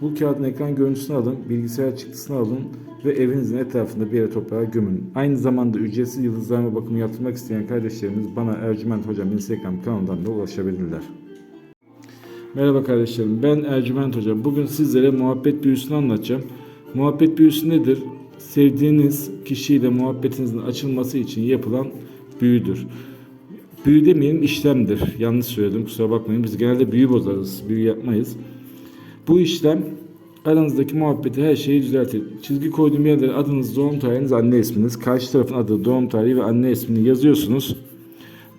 Bu kağıdın ekran görüntüsünü alın, bilgisayar çıktısını alın ve evinizin etrafında bir yere toprağa gömün. Aynı zamanda ücretsiz yıldızlarma bakımı yaptırmak isteyen kardeşlerimiz bana Ercüment Hocam Instagram kanalından da ulaşabilirler. Merhaba kardeşlerim, ben Ercüment Hoca. Bugün sizlere muhabbet büyüsünü anlatacağım. Muhabbet büyüsü nedir? Sevdiğiniz kişiyle muhabbetinizin açılması için yapılan büyüdür. Büyü demeyelim işlemdir. Yanlış söyledim kusura bakmayın. Biz genelde büyü bozarız, büyü yapmayız. Bu işlem aranızdaki muhabbeti her şeyi düzeltir. Çizgi koyduğum yerlere adınız, doğum tarihiniz, anne isminiz, karşı tarafın adı, doğum tarihi ve anne ismini yazıyorsunuz.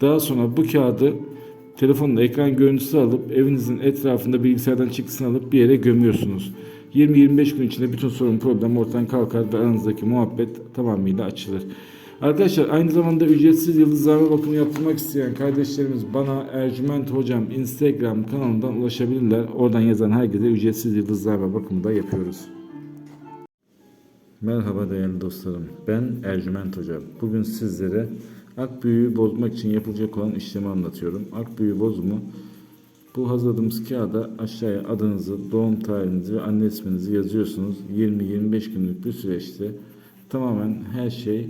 Daha sonra bu kağıdı telefonla ekran görüntüsü alıp evinizin etrafında bilgisayardan çıktısını alıp bir yere gömüyorsunuz. 20-25 gün içinde bütün sorun problem ortadan kalkar ve aranızdaki muhabbet tamamıyla açılır. Arkadaşlar aynı zamanda ücretsiz yıldızlarma bakımı yaptırmak isteyen kardeşlerimiz bana Ercüment Hocam Instagram kanalından ulaşabilirler. Oradan yazan herkese ücretsiz yıldızlarma bakımı da yapıyoruz. Merhaba değerli dostlarım. Ben Ercüment Hoca. Bugün sizlere ak büyüğü bozmak için yapılacak olan işlemi anlatıyorum. Ak büyü bozumu bu hazırladığımız kağıda aşağıya adınızı, doğum tarihinizi ve anne isminizi yazıyorsunuz. 20-25 günlük bir süreçte tamamen her şey